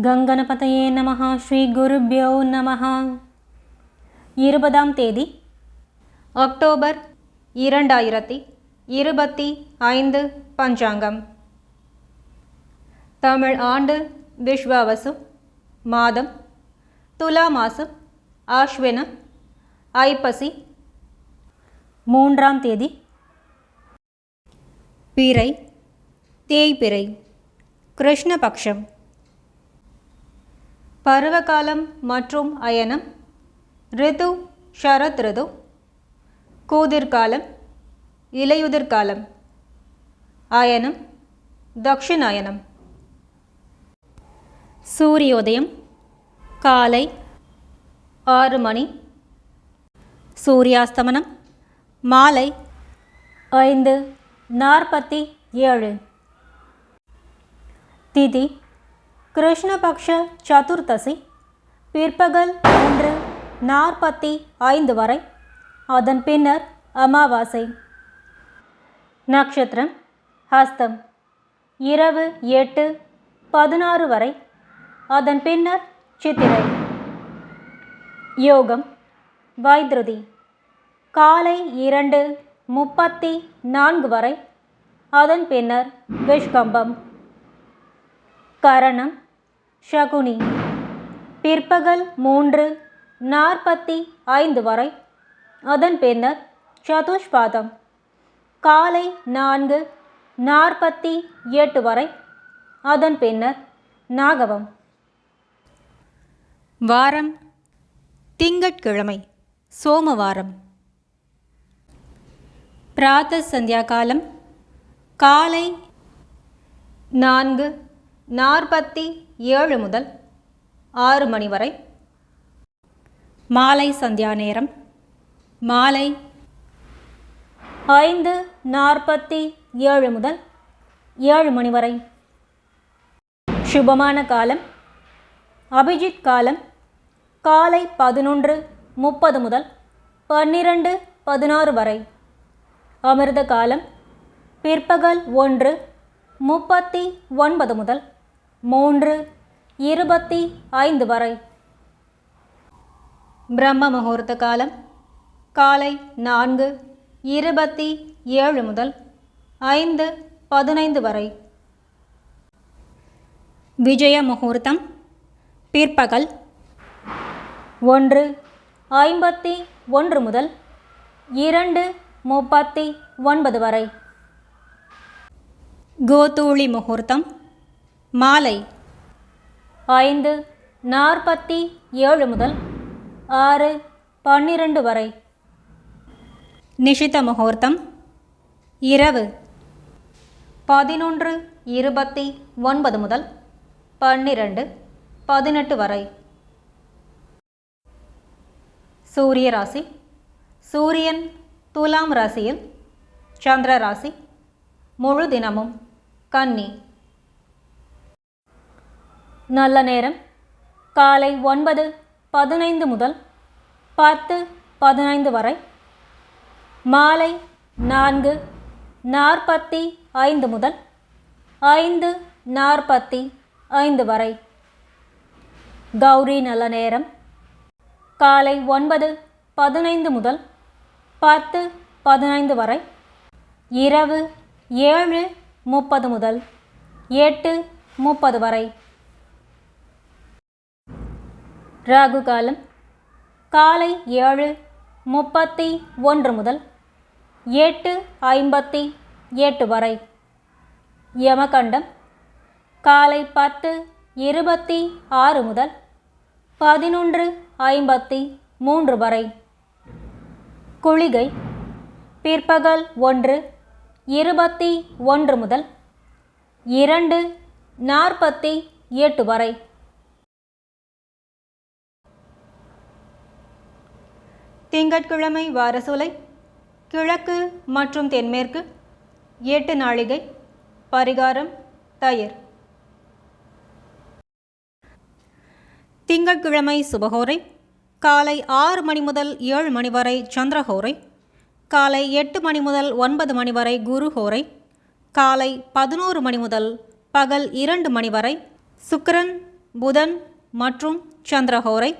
கங்கணபதையே நமः ஸ்ரீ குருபியோ நமஹா. இருபதாம் தேதி அக்டோபர் இரண்டாயிரத்தி இருபத்தி ஐந்து பஞ்சாங்கம். தமிழ் ஆண்டு விஸ்வாவசு மாதம் துலா மாசம் ஆஷ்வின ஐப்பசி. மூன்றாம் தேதி பிறை தேய்பிறை கிருஷ்ணபக்ஷம். பருவகாலம் மற்றும் அயனம். ரிது ஷரத் ரிது. கூதிர்காலம் இலையுதிர்காலம். அயனம் தக்ஷிணாயனம். சூரியோதயம் காலை ஆறு மணி. சூரியாஸ்தமனம் மாலை ஐந்து நாற்பத்தி ஏழு. திதி கிருஷ்ணபக்ஷ சதுர்த்தசி பிற்பகல் ஒன்று நாற்பத்தி ஐந்து வரை. அதன் பின்னர் அமாவாசை. நட்சத்திரம் ஹஸ்தம். இரவு எட்டு பதினாறு வரை. அதன் பின்னர் சித்திரை. யோகம் வைத்ருதி. காலை இரண்டு முப்பத்தி நான்கு வரை. அதன் பின்னர் விஷ்கம்பம். கரணம் ஷகுனி. பிற்பகல் மூன்று நாற்பத்தி ஐந்து வரை. அதன் பின்னர் சதுஷ்பாதம். காலை நான்கு நாற்பத்தி எட்டு வரை. அதன் பின்னர் நாகவம். வாரம் திங்கட்கிழமை சோமவாரம். பிராத்த சந்தியா காலம் காலை நான்கு நாற்பத்தி ஏழு முதல் ஆறு மணி வரை. மாலை சந்தியா நேரம். மாலை ஐந்து நாற்பத்தி ஏழு முதல் ஏழு மணி வரை. சுபமான காலம். அபிஜித் காலம். காலை பதினொன்று முப்பது முதல் பன்னிரண்டு பதினாறு வரை. அமிர்த காலம். பிற்பகல் ஒன்று முப்பத்தி ஒன்பது முதல் மூன்று இருபத்தி ஐந்து வரை. பிரம்ம முகூர்த்த காலம் காலை நான்கு இருபத்தி ஏழு முதல் ஐந்து பதினைந்து வரை. விஜய முகூர்த்தம் பிற்பகல் ஒன்று ஐம்பத்தி ஒன்று முதல் இரண்டு முப்பத்தி ஒன்பது வரை. கோதூளி முகூர்த்தம் மாலை ஐந்து நாற்பத்தி ஏழு முதல் ஆறு பன்னிரண்டு வரை. நிஷித முகூர்த்தம் இரவு பதினொன்று இருபத்தி ஒன்பது முதல் பன்னிரண்டு பதினெட்டு வரை. சூரிய ராசி சூரியன் துலாம் ராசியில் சந்திர ராசி முழு தினமும் கன்னி. நல்ல நேரம். காலை ஒன்பது பதினைந்து முதல் பத்து பதினைந்து வரை. மாலை நான்கு நாற்பத்தி ஐந்து முதல் ஐந்து நாற்பத்தி ஐந்து வரை. கௌரி நல்ல நேரம். காலை ஒன்பது பதினைந்து முதல் பத்து பதினைந்து வரை. இரவு ஏழு முப்பது முதல் எட்டு முப்பது வரை. ராகு காலம். காலை ஏழு முப்பத்தி ஒன்று முதல் எட்டு ஐம்பத்தி எட்டு வரை. யமகண்டம். காலை பத்து இருபத்தி ஆறு முதல் பதினொன்று ஐம்பத்தி மூன்று வரை. குளிகை. பிற்பகல் ஒன்று இருபத்தி ஒன்று முதல் இரண்டு நாற்பத்தி எட்டு வரை. திங்கட்கிழமை வாரசூலை கிழக்கு மற்றும் தென்மேற்கு எட்டு நாளிகை பரிகாரம் தயிர். திங்கட்கிழமை சுபகோரை காலை ஆறு மணி முதல் ஏழு மணி வரை சந்திரஹோரை காலை எட்டு மணி முதல் ஒன்பது மணி வரை குருஹோரை காலை பதினோரு மணி முதல் பகல் இரண்டு மணி வரை சுக்கரன் புதன் மற்றும் சந்திரஹோரை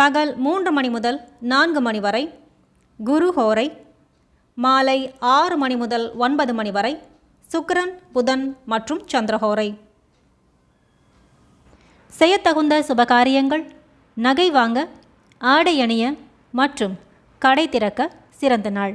பகல் மூன்று மணி முதல் நான்கு மணி வரை குரு ஹோரை மாலை ஆறு மணி முதல் ஒன்பது மணி வரை சுக்கரன் புதன் மற்றும் சந்திரஹோரை செய்யத்தகுந்த சுபகாரியங்கள் நகை வாங்க ஆடை அணிய மற்றும் கடை திறக்க சிறந்த நாள்.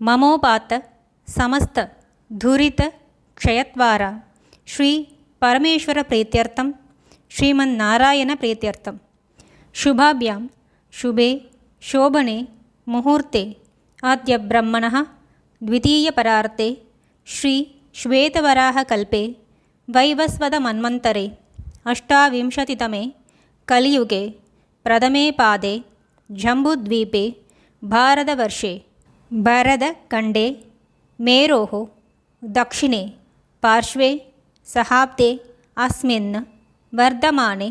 ममोपात समस्त धुरित क्षयत्वार। समस्तधुरितक्षयत्वारा श्रीपरमेश्वरप्रीत्यर्थं श्रीमन्नारायणप्रीत्यर्थं शुभाभ्यां शुभे शोभने मुहूर्ते। अद्य ब्रह्मणः द्वितीयपरार्ते श्रीश्वेतवराहकल्पे वैवस्वदमन्मन्तरे अष्टाविंशतितमे कलियुगे। प्रथमे पादे। जम्बुद्वीपे भारतवर्षे। भरतखण्डे मेरोः दक्षिणे पार्श्वे सहाब्दे अस्मिन् वर्धमाने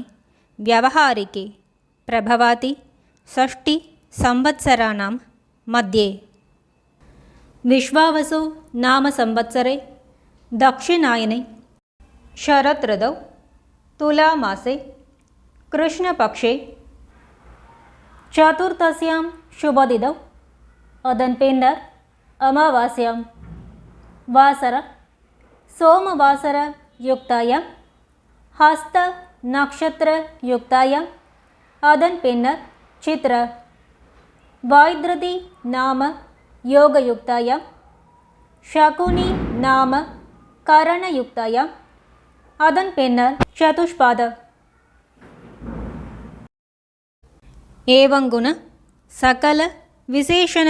व्यवहारिके प्रभवाति षष्टिसंवत्सराणां मध्ये विश्वावसो नाम संवत्सरे दक्षिणायने शरदृतौ तुलामासे कृष्णपक्षे चतुर्थस्यां शुभदिदौ அதன் பின்னர் அமாவாஸ்யம் வாசர சோமவாசர யுக்தாயம் ஹஸ்த நக்ஷத்திர யுக்தாயம் அதன் பின்னர் சித்திர. வாய்திருதி நாம யோகயுக்தாயம் ஷகுனி நாம கரணயுக்தாயம் அதன் பின்னர் சதுஷ்பாத. ஏவங்குண சகல விசேஷண